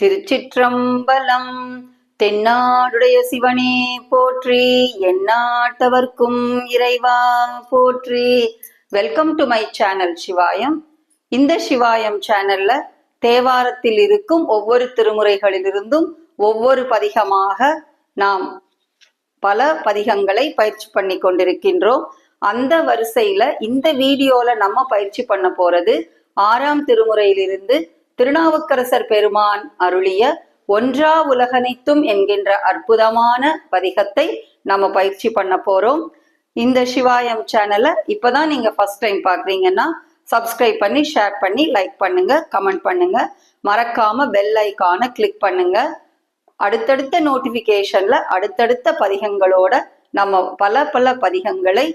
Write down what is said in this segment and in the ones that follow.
திருச்சிற்றம்பலம். தென்னாடுடைய சிவனே போற்றி எந்நாட்டவர்க்கும் இறைவா போற்றி. Welcome to my channel Sivayam இந்த சிவாயம் சேனல்ல தேவாரத்தில் இருக்கும் ஒவ்வொரு திருமுறைகளிலிருந்தும் ஒவ்வொரு பதிகமாக நாம் பல பதிகங்களை பயிற்சி பண்ணி கொண்டிருக்கின்றோம். அந்த வரிசையில இந்த வீடியோல நம்ம பயிற்சி பண்ண போறது ஆறாம் திருமுறையிலிருந்து திருநாவுக்கரசர் பெருமான் அருளிய ஒன்றா உலகனைத்தும் என்கின்ற அற்புதமான பதிகத்தை நம்ம பயிற்சி பண்ண போறோம். இந்த சிவாயம் சேனலை இப்பதான் நீங்க ஃபர்ஸ்ட் டைம் பாக்குறீங்கன்னா சப்ஸ்கிரைப் பண்ணி ஷேர் பண்ணி லைக் பண்ணுங்க கமெண்ட் பண்ணுங்க. மறக்காம பெல் ஐக்கானை கிளிக் பண்ணுங்க. அடுத்தடுத்த நோட்டிபிகேஷன்ல அடுத்தடுத்த பதிகங்களோட நம்ம பல பல பதிகங்களை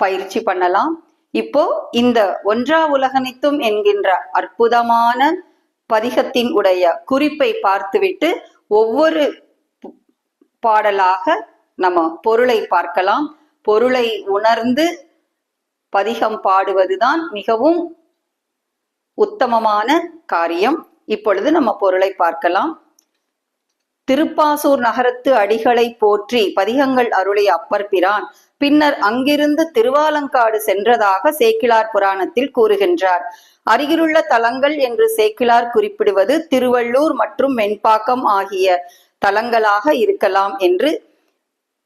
பயிற்சி பண்ணலாம். இப்போ இந்த ஒன்றா உலகனைத்தும் என்கின்ற அற்புதமான பதிகத்தின் உடைய குறிப்பை பார்த்துவிட்டு ஒவ்வொரு பாடலாக நம்ம பொருளை பார்க்கலாம். பொருளை உணர்ந்து பதிகம் பாடுவதுதான் மிகவும் உத்தமமான காரியம். இப்பொழுது நம்ம பொருளை பார்க்கலாம். திருப்பாசூர் நகரத்து அடிகளை போற்றி பதிகங்கள் அருளிய அப்பர் பிரான். பின்னர் அங்கிருந்து திருவாலங்காடு சென்றதாக சேக்கிழார் புராணத்தில் கூறுகின்றார். அருகிலுள்ள தலங்கள் என்று சேக்கிலார் குறிப்பிடுவது திருவள்ளூர் மற்றும் மென்பாக்கம் ஆகிய தலங்களாக இருக்கலாம் என்று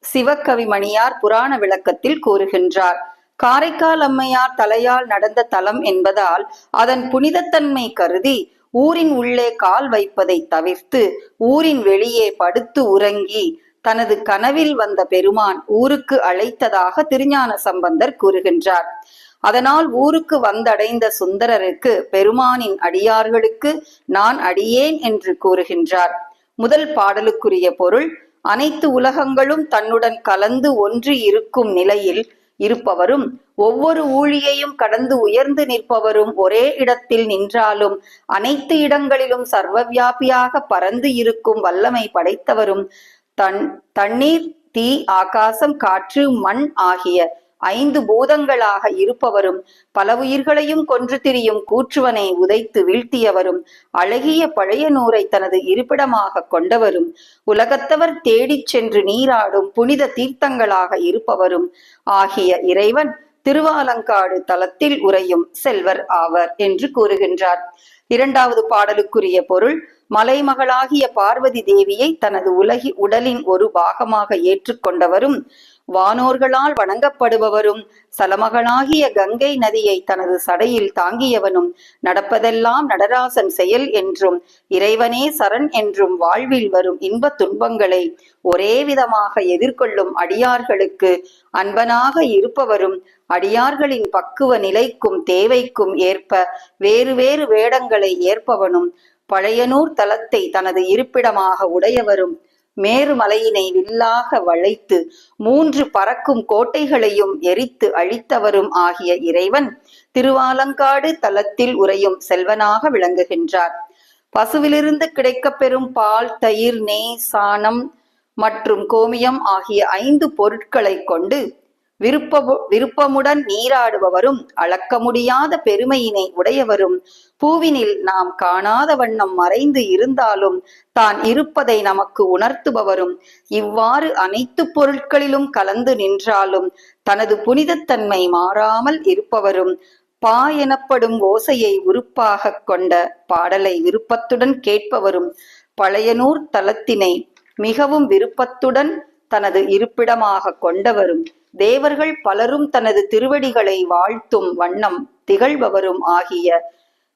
சிவக்கவிமணியார் புராண விளக்கத்தில் கூறுகின்றார். காரைக்கால் அம்மையார் தலையால் நடந்த தலம் என்பதால் அதன் புனிதத்தன்மை கருதி ஊரின் உள்ளே கால் வைப்பதை தவிர்த்து ஊரின் வெளியே படுத்து உறங்கி தனது கனவில் வந்த பெருமான் ஊருக்கு அழைத்ததாக திருஞான சம்பந்தர் கூறுகின்றார். அதனால் ஊருக்கு வந்தடைந்த சுந்தரருக்கு பெருமானின் அடியார்களுக்கு நான் அடியேன் என்று கூறுகின்றார். முதல் பாடலுக்குரிய பொருள் அனைத்து உலகங்களும் தன்னுடன் கலந்து ஒன்று இருக்கும் நிலையில் இருப்பவரும் ஒவ்வொரு ஊழியையும் கடந்து உயர்ந்து நிற்பவரும் ஒரே இடத்தில் நின்றாலும் அனைத்து இடங்களிலும் சர்வவியாபியாக பறந்து இருக்கும் வல்லமை படைத்தவரும் தன் தண்ணீர் தீ ஆகாசம் காற்று மண் ஆகிய ஐந்து பூதங்களாக இருப்பவரும் பல உயிர்களையும் கொன்று திரியும் கூற்றுவனை உதைத்து வீழ்த்தியவரும் அழகிய பழைய நூரை தனது இருப்பிடமாக கொண்டவரும் உலகத்தவர் தேடிச் சென்று நீராடும் புனித தீர்த்தங்களாக இருப்பவரும் ஆகிய இறைவன் திருவாலங்காடு தலத்தில் உறையும் செல்வர் ஆவர் என்று கூறுகின்றார். இரண்டாவது பாடலுக்குரிய பொருள் மலைமகளாகிய பார்வதி தேவியை தனது உலகி உடலின் ஒரு பாகமாக ஏற்றுக்கொண்டவரும் வானோர்களால் வணங்கப்படுபவரும் சலமகளாகிய கங்கை நதியை தனது சடையில் தாங்கியவனும் நடப்பதெல்லாம் நடராசன் செயல் என்றும் இறைவனே சரண் என்றும் வாழ்வில் வரும் இன்பத் துன்பங்களை ஒரே விதமாக எதிர்கொள்ளும் அடியார்களுக்கு அன்பனாக இருப்பவரும் அடியார்களின் பக்குவ நிலைக்கும் தேவைக்கும் ஏற்ப வேறு வேறு வேடங்களை ஏற்பவனும் பழையனூர் தலத்தை தனது இருப்பிடமாக உடையவரும் மேருமலையினை வில்லாக வளைத்து மூன்று பறக்கும் கோட்டைகளையும் எரித்து அழித்தவரும் ஆகிய இறைவன் திருவாலங்காடு தலத்தில் உறையும் செல்வனாக விளங்குகின்றார். பசுவிலிருந்து கிடைக்கப்பெறும் பால் தயிர் நெய் சாணம் மற்றும் கோமியம் ஆகிய ஐந்து பொருட்களை கொண்டு விருப்ப விருப்பமுடன் நீராடுபவரும் அளக்க முடியாத பெருமையினை உடையவரும் பூவினில் நாம் காணாத வண்ணம் மறைந்து இருந்தாலும் தான் இருப்பதை நமக்கு உணர்த்துபவரும் இவ்வாறு அனைத்து பொருட்களிலும் கலந்து நின்றாலும் தனது புனிதத்தன்மை மாறாமல் இருப்பவரும் பா எனப்படும் ஓசையை உறுப்பாக கொண்ட பாடலை விருப்பத்துடன் கேட்பவரும் பழையனூர் தலத்தினை மிகவும் விருப்பத்துடன் தனது இருப்பிடமாக கொண்டவரும். தேவர்கள் பலரும் தனது திருவடிகளை வாழ்த்தும் வண்ணம் திகழ்பவரும் ஆகிய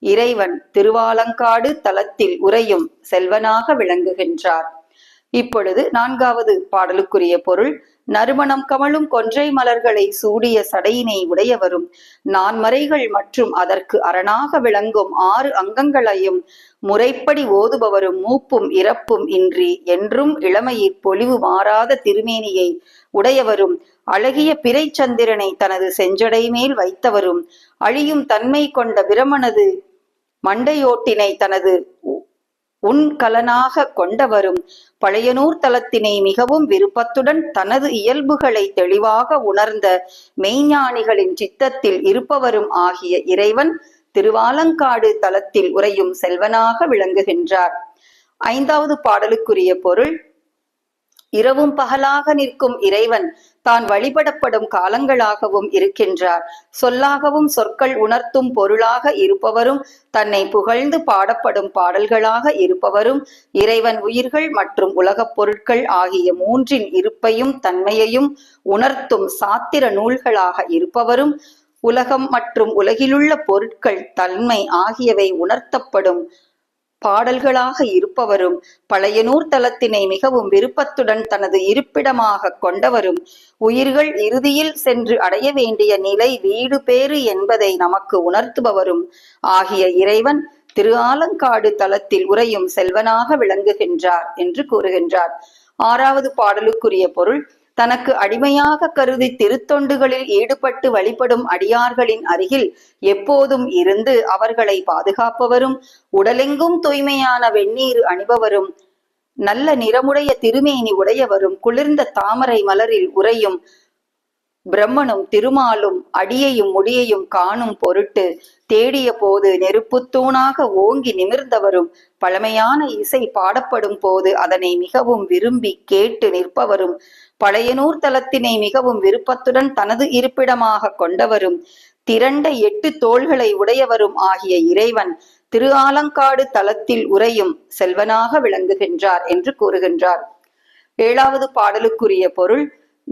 இறைவன் திருவாலங்காடு தலத்தில் உறையும் செல்வனாக விளங்குகின்றார். இப்பொழுது நான்காவது பாடலுக்குரிய பொருள் நறுமணம் கமழும் கொன்றை மலர்களை சூடிய சடையினை உடையவரும் நான்மறைகள் மற்றும் அதற்கு அரணாக விளங்கும் ஆறு அங்கங்களையும் முறைப்படி ஓதுபவரும் மூப்பும் இறப்பும் இன்றி என்றும் இளமையிற் பொலிவு மாறாத திருமேனியை உடையவரும் அழகிய பிறைச்சந்திரனை தனது செஞ்சடை மேல் வைத்தவரும் அழியும் தன்மை கொண்ட பிரமனது மண்டையோட்டினை தனது உன்கலனாக கொண்டவரும் பழையனூர் தலத்தினை மிகவும் விருப்பத்துடன் தனது இயல்புகளை தெளிவாக உணர்ந்த மெய்ஞானிகளின் சித்தத்தில் இருப்பவரும் ஆகிய இறைவன் திருவாலங்காடு தலத்தில் உறையும் செல்வனாக விளங்குகின்றார். ஐந்தாவது பாடலுக்குரிய பொருள் இரவும் பகலாக நிற்கும் இறைவன் தான் வழிபடப்படும் காலங்களாகவும் இருக்கின்றார். சொல்லாகவும் சொற்கள் உணர்த்தும் பொருளாக இருப்பவரும் தன்னை புகழ்ந்து பாடப்படும் பாடல்களாக இருப்பவரும் இறைவன் உயிர்கள் மற்றும் உலகப் பொருட்கள் ஆகிய மூன்றின் இருப்பையும் தன்மையையும் உணர்த்தும் சாத்திர நூல்களாக இருப்பவரும் உலகம் மற்றும் உலகிலுள்ள பொருட்கள் தன்மை ஆகியவை உணர்த்தப்படும் பாடல்களாக இருப்பவரும் பழையனூர் தலத்தினை மிகவும் விருப்பத்துடன் தனது இருப்பிடமாக கொண்டவரும் உயிர்கள் இறுதியில் சென்று அடைய வேண்டிய நிலை வீடு பேறு என்பதை நமக்கு உணர்த்துபவரும் ஆகிய இறைவன் திரு ஆலங்காடு தலத்தில் உறையும் செல்வனாக விளங்குகின்றார் என்று கூறுகின்றார். ஆறாவது பாடலுக்குரிய பொருள் தனக்கு அடிமையாக கருதி திருத்தொண்டுகளில் ஈடுபட்டு வழிபடும் அடியார்களின் அருகில் எப்போதும் இருந்து அவர்களை பாதுகாப்பவரும் உடலெங்கும் தூய்மையான வெந்நீர் அணிபவரும் நல்ல நிறமுடைய திருமேனி உடையவரும் குளிர்ந்த தாமரை மலரில் உறையும் பிரம்மனும் திருமாலும் அடியையும் முடியையும் காணும் பொருட்டு தேடிய போது நெருப்புத்தூணாக ஓங்கி நிமிர்ந்தவரும் பழமையான இசை பாடப்படும் போது அதனை மிகவும் விரும்பி கேட்டு நிற்பவரும் பழையனூர் தலத்தினை மிகவும் விருப்பத்துடன் தனது இருப்பிடமாக கொண்டவரும் திரண்ட எட்டு தோள்களை உடையவரும் ஆகிய இறைவன் திரு ஆலங்காடு தலத்தில் உறையும் செல்வனாக விளங்குகின்றார் என்று கூறுகின்றார். ஏழாவது பாடலுக்குரிய பொருள்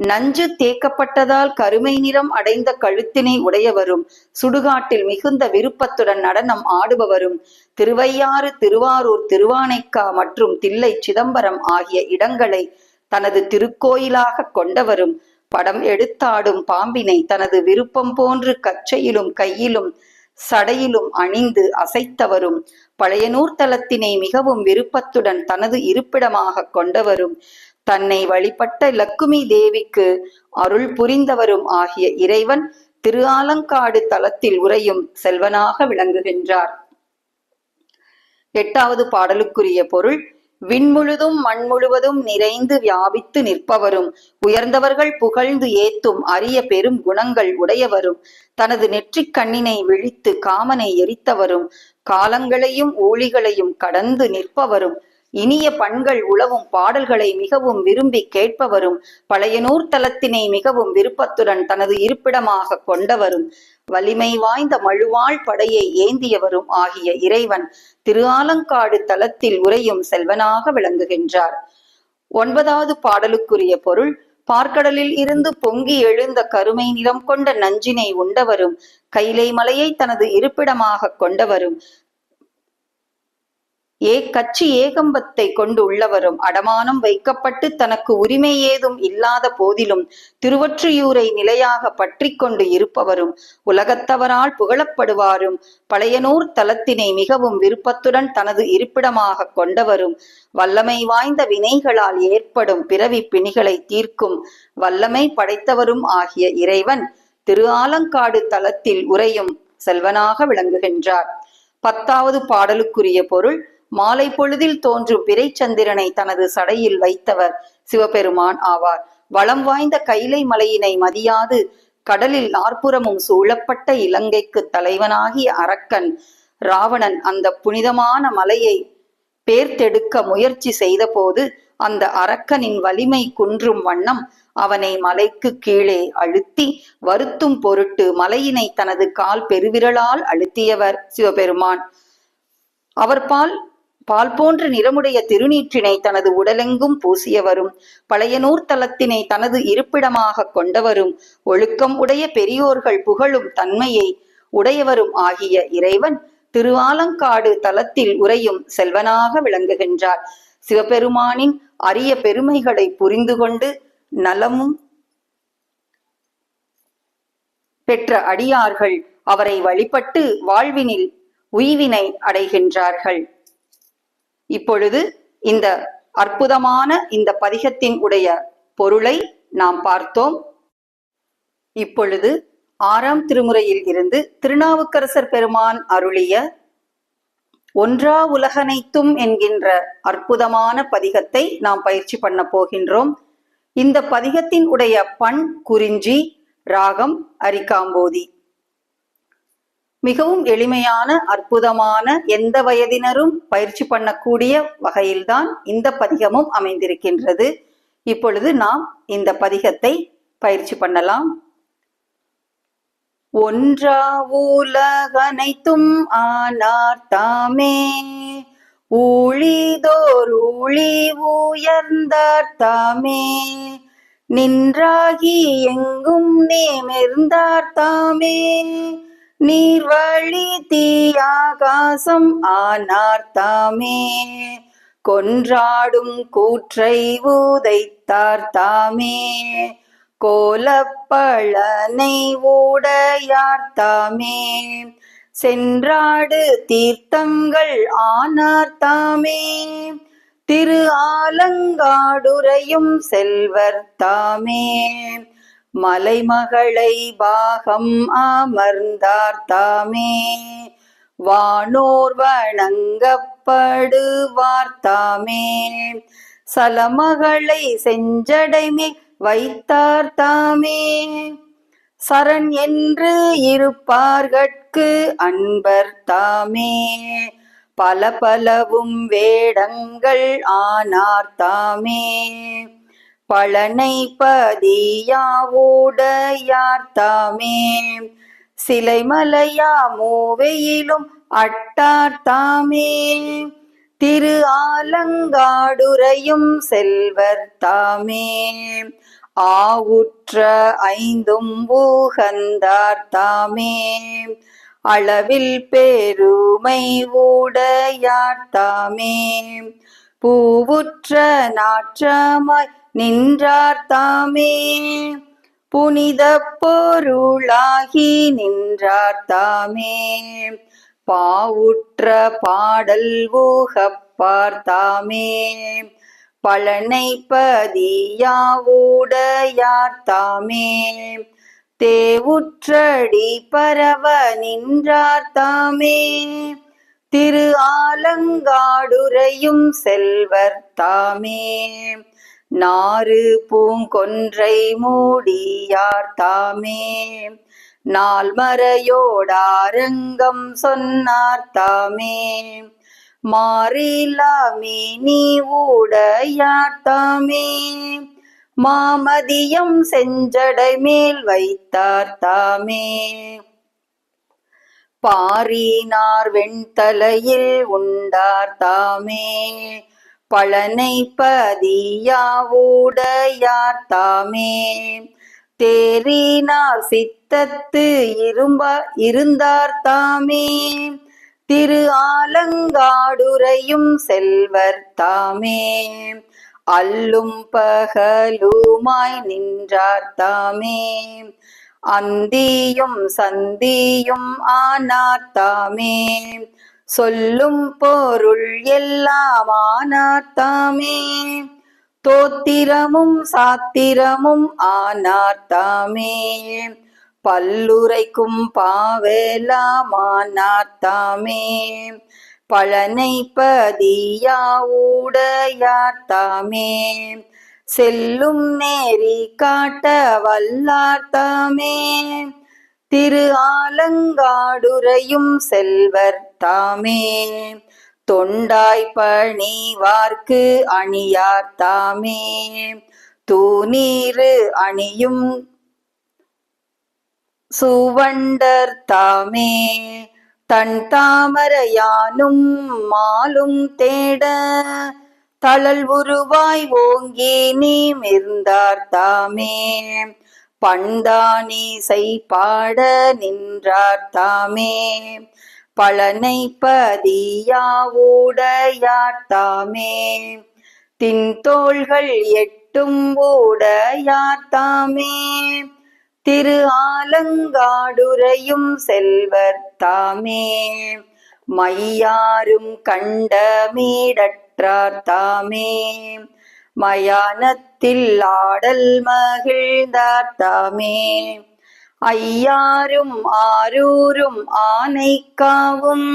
நஞ்சு தேக்கப்பட்டதால் கருமை நிறம் அடைந்த கழுத்தினை உடையவரும் சுடுகாட்டில் மிகுந்த விருப்பத்துடன் நடனம் ஆடுபவரும் திருவையாறு திருவாரூர் திருவானைக்கா மற்றும் தில்லை சிதம்பரம் ஆகிய இடங்களை தனது திருக்கோயிலாக கொண்டவரும் படம் எடுத்தாடும் பாம்பினை தனது விருப்பம் போன்று கச்சையிலும் கையிலும் சடையிலும் அணிந்து அசைத்தவரும் பழையனூர் தலத்தினை மிகவும் விருப்பத்துடன் தனது இருப்பிடமாக கொண்டவரும் தன்னை வழிபட்ட லக்குமி தேவிக்கு அருள் புரிந்தவரும் ஆகிய இறைவன் திரு ஆலங்காடு தலத்தில் உறையும் செல்வனாக விளங்குகின்றார். எட்டாவது பாடலுக்குரிய பொருள் விண்முழுதும் மண் முழுவதும் நிறைந்து வியாபித்து நிற்பவரும் உயர்ந்தவர்கள் புகழ்ந்து ஏத்தும் அரிய பெரும் குணங்கள் உடையவரும் தனது நெற்றிக் கண்ணினை விழித்து காமனை எரித்தவரும் காலங்களையும் ஊழிகளையும் கடந்து நிற்பவரும் இனிய பண்கள் உளவும் பாடல்களை மிகவும் விரும்பி கேட்பவரும் பழையனூர் தலத்தினை மிகவும் விருப்பத்துடன் தனது இருப்பிடமாக கொண்டவரும் வலிமை வாய்ந்த மழுவாள் படையை ஏந்தியவரும் ஆகிய இறைவன் திரு ஆலங்காடு தலத்தில் உறையும் செல்வனாக விளங்குகின்றார். ஒன்பதாவது பாடலுக்குரிய பொருள் பார்க்கடலில் இருந்து பொங்கி எழுந்த கருமை நிறம் கொண்ட நஞ்சினை உண்டவரும் கைலை மலையை தனது இருப்பிடமாக கொண்டவரும் ஏ கட்சி ஏகம்பத்தை கொண்டு உள்ளவரும் அடமானம் வைக்கப்பட்டு தனக்கு உரிமை ஏதும் இல்லாத போதிலும் திருவொற்றியூரை நிலையாக பற்றி கொண்டு இருப்பவரும் உலகத்தவரால் புகழப்படுவாரும் பழையனூர் தலத்தினை மிகவும் விருப்பத்துடன் தனது இருப்பிடமாக கொண்டவரும் வல்லமை வாய்ந்த வினைகளால் ஏற்படும் பிறவி பிணிகளை தீர்க்கும் வல்லமை படைத்தவரும் ஆகிய இறைவன் திரு ஆலங்காடு தலத்தில் உறையும் செல்வனாக விளங்குகின்றார். பத்தாவது பாடலுக்குரிய பொருள் மாலை பொழுதில் தோன்றும் பிறைச்சந்திரனை தனது சடையில் வைத்தவர் சிவபெருமான் ஆவார். வளம் வாய்ந்த கைலை மலையினை மதியாது கடலில் நாற்புறமும் சூழப்பட்ட இலங்கைக்கு தலைவனாகிய அரக்கன் ராவணன் அந்த புனிதமான மலையை பேர்த்தெடுக்க முயற்சி செய்தபோது அந்த அரக்கனின் வலிமை குன்றும் வண்ணம் அவனை மலைக்கு கீழே அழுத்தி வருத்தும் பொருட்டு மலையினை தனது கால் பெருவிரலால் அழுத்தியவர் சிவபெருமான். அவர்பால் பால் போன்ற நிறமுடைய திருநீற்றினை தனது உடலெங்கும் பூசியவரும் பழையனூர் தலத்தினை தனது இருப்பிடமாக கொண்டவரும் ஒழுக்கம் உடைய பெரியோர்கள் புகழும் தன்மையை உடையவரும் ஆகிய இறைவன் திருவாலங்காடு தலத்தில் உறையும் செல்வனாக விளங்குகின்றார். சிவபெருமானின் அரிய பெருமைகளை புரிந்து கொண்டு நலமும் பெற்ற அடியார்கள் அவரை வழிபட்டு வாழ்வினில் உய்வினை அடைகின்றார்கள். இப்பொழுது இந்த அற்புதமான இந்த பதிகத்தின் உடைய பொருளை நாம் பார்த்தோம். இப்பொழுது ஆறாம் திருமுறையில் இருந்து திருநாவுக்கரசர் பெருமான் அருளிய ஒன்றா உலகனைத்தும் என்கின்ற அற்புதமான பதிகத்தை நாம் பயிற்சி பண்ண போகின்றோம். இந்த பதிகத்தின் உடைய பண் குறிஞ்சி ராகம் அரிக்காம்போதி மிகவும் எளிமையான அற்புதமான எந்த வயதினரும் பயிற்சி பண்ணக்கூடிய வகையில்தான் இந்த பதிகமும் அமைந்திருக்கின்றது. இப்பொழுது நாம் இந்த பதிகத்தை பயிற்சி பண்ணலாம். ஒன்றா உலகனைத்தும் ஆனார் தாமே ஊழிதோர் ஊழி உயர்ந்தார் தாமே நின்றாகி எங்கும் நேமிர்ந்தார் தாமே. நீர்வழி தீயாகாசம் ஆனார் தாமே. கொன்றாடும் கூற்றை உதைத்தார் தாமே. கோலப்பழனை உடையார் தாமே. சென்றாடு தீர்த்தங்கள் ஆனார் தாமே. திரு ஆலங்காடுரையும் செல்வர் தாமே. மலைமகளை பாகம் அமர்ந்தார் தாமே. வானோர் வணங்கப்படுவார் தாமே. சலமகளை செஞ்சடைமே வைத்தார் தாமே. சரண் என்று இருப்பார்கட்கு அன்பர் தாமே. பல பலவும் வேடங்கள் ஆனார் தாமே. பழனை பதியாவுடையார் தாமே சிலைமலையா மூவையிலும் அட்டார் தாமே திரு ஆலங்காடுரையும் செல்வர் தாமே ஆவுற்ற ஐந்தும் ஊகந்தார் தாமே அளவில் பெருமை ஊடையார் தாமே பூவுற்ற நாற்றமாய் நின்றார் தாமே. புனித பொருளாகி நின்றார் தாமே. பாவுற்ற பாடல் ஊகப்பார் தாமே. பழனை பதியாவுடையார் தாமே. தேவுற்றடி பரவ நின்றார் தாமே. திரு ஆலங்காடுரையும் செல்வர் தாமே. நாறு பூங்கொன்றை மூடியார் தாமே. நால்மறையோடாரங்கம் சொன்னார் தாமே. மாறிலாமே நீ ஊடையார் தாமே. மாமதியம் செஞ்சடை மேல் வைத்தார் தாமே. பாரினார் வெண்தலையில் உண்டார் தாமே. பழனை பதியாவூடையார் தாமே தேறினார் சித்தத்து இரும்பா இருந்தார் தாமே திரு ஆலங்காடுரையும் செல்வர் தாமே அல்லும் பகலுமாய் நின்றார் தாமே அந்தியும் சந்தியும் ஆனார் தாமே சொல்லும் பொருள் எல்லாம் ஆனார் தோத்திரமும் சாத்திரமும் ஆனார்த்தாமே. பல்லுரைக்கும் பாவெலாம் ஆனார் பழனை பதியா தாமே செல்லும் நேரி காட்ட வல்லார்த்தாமே திரு ஆலங்காடுரையும் செல்வர் தாமே தொண்டாய் பணிவார்க்கு அணியார் தாமே. தூநீரு அணியும் சுவண்டர் தாமே. தன் தாமரையானும் மாலும் தேட தளல் உருவாய் ஓங்கி நீமிர்ந்தார் தாமே. பண்டானி பாட நின்றார் தாமே. பழனை பதியாவுடையார்த்தாமே தின்தோள்கள் எட்டும் உடையார் திரு ஆலங்காடுரையும் செல்வர் தாமே மையாரும் கண்டமீடற்றார் தாமே மயானத்தில் ஆடல் மகிழ்ந்தார் தாமே ஐயாரும் ஆரூரும் ஆனைக்காவும்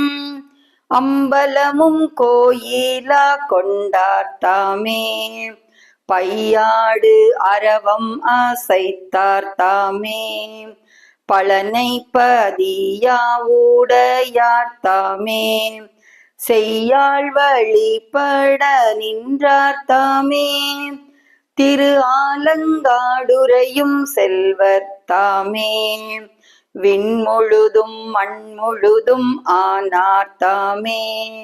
அம்பலமும் கோயிலா கொண்டார்த்தாமே பையாடு அரவம் அசைத்தார் பழனை பதியாவுடையார்த்தாமே செய்யாள் வழிபட நின்றார்த்தாமே திரு ஆலங்காடுரையும் செல்வர் தாமே. விண்முழுதும் மண்முழுதும் ஆனார் தாமே.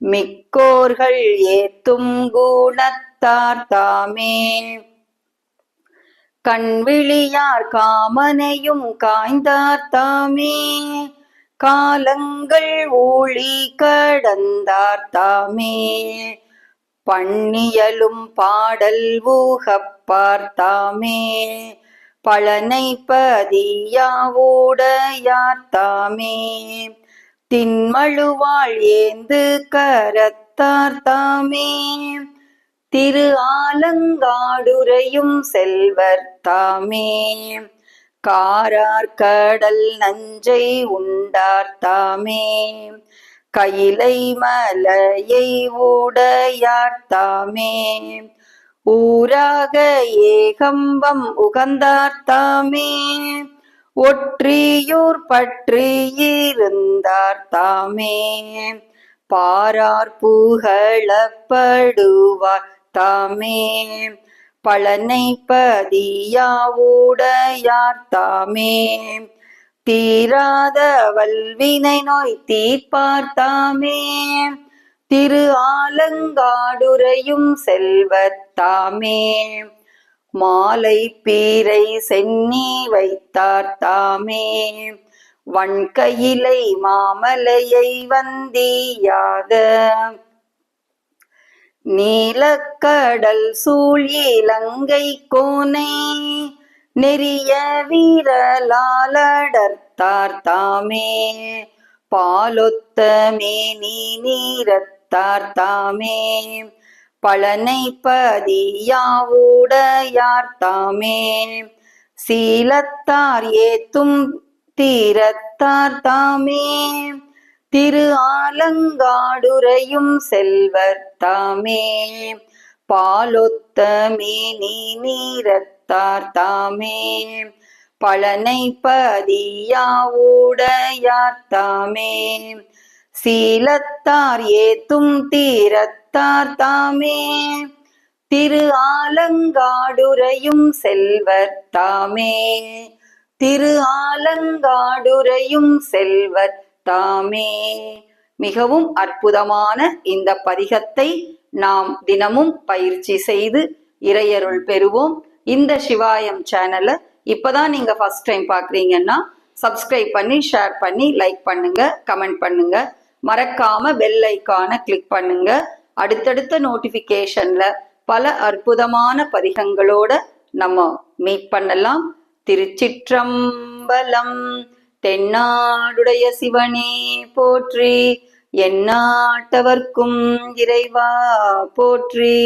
மிக்கோர்கள் ஏத்தும் குணத்தார் தாமே. கண்விழியார் காமனையும் காய்ந்தார் தாமே. காலங்கள் ஊழி கடந்தார் தாமே. பண்ணியலும் பாடல் ஊகப் பார்த்தாமே. பழனை பதியாவுடையார்த்தாமே. தின்மழுவாள் ஏந்து கரத்தார்த்தாமே திரு ஆலங்காடுரையும் செல்வர் தாமே. காரார் கடல் நஞ்சை உண்டார்த்தாமே கையிலை மலையை உடையார் ஊராக ஏகம்பம் உகந்தார்த்தாமே. ஒற்றியூர் பற்றியிருந்தார் தாமே பாரார் புகழப்படுவார் தாமே பழனை பதியாவுடையார் தாமே தீராத வல்வினை நோய் தீர்ப்பார்த்தாமே. திரு ஆலங்காடுரையும் செல்வத்தாமே. மாலை பீரை சென்னி வைத்தார்த்தாமே. வன்கையிலை மாமலையை வந்தியாத. நீலக்கடல் சூழ் இலங்கை கோனை. நெறிய வீரலாலடர்த்தார் தாமே. பாலொத்த மேனி நீரத்தார் தாமே. பழனை பதியாவுடையார் தாமே. சீலத்தார் ஏத்தும் தீரத்தார் தாமே. திரு ஆலங்காடுரையும் செல்வர் தாமே. பாலொத்த மேனி நீரத்தார் தாமே பழனை பதியாவுடையார் தாமே சீலத்தார் ஏத்தும் தீரத்தார் தாமே திரு ஆலங்காடுரையும் செல்வர் தாமே திரு ஆலங்காடுரையும் செல்வர் தாமே மிகவும் அற்புதமான இந்த பதிகத்தை நாம் தினமும் பயிற்சி செய்து இறையருள் பெறுவோம். இந்த சிவாயம் சேனலை இப்போதான் நீங்கள் ஃபர்ஸ்ட் டைம் பார்க்குறீங்கன்னா சப்ஸ்கிரைப் பண்ணி ஷேர் பண்ணி லைக் பண்ணுங்க கமெண்ட் பண்ணுங்க. மறக்காம பெல் ஐக்கானை கிளிக் பண்ணுங்க. அடுத்தடுத்த நோட்டிஃபிகேஷன்ல பல அற்புதமான பதிகங்களோட நம்ம மீட் பண்ணலாம். திருச்சிற்றம்பலம் தென்னாடுடைய சிவனே போற்றி எந்நாட்டவர்க்கும் இறைவா போற்றி.